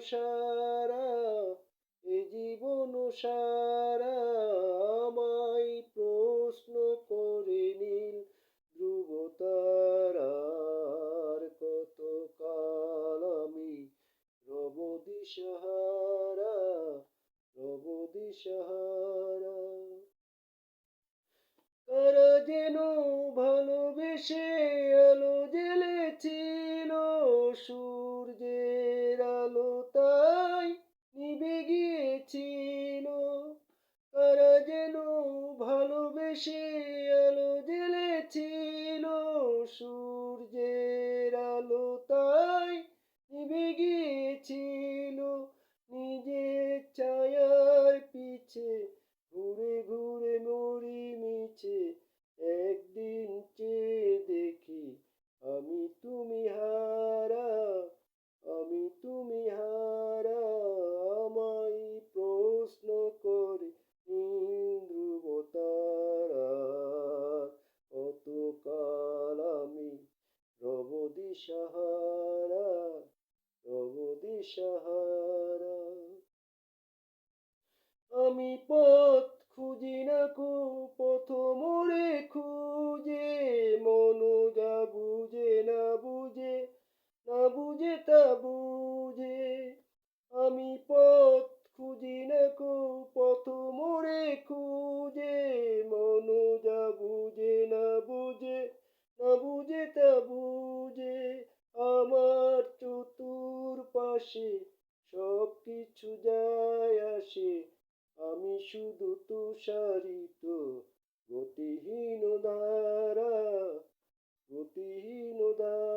সারা, এ জীবন সারা আমায় প্রশ্ন করে নীল, ধ্রুব কত কাল আমি রব দিশাহারা রব দিশাহারা দিশাহারা প্রভু দিশাহারা। আসি সব কিছু যায় আসে। আমি শুধু তুষারিত গতিহীন ধারা গতিহীন ধারা।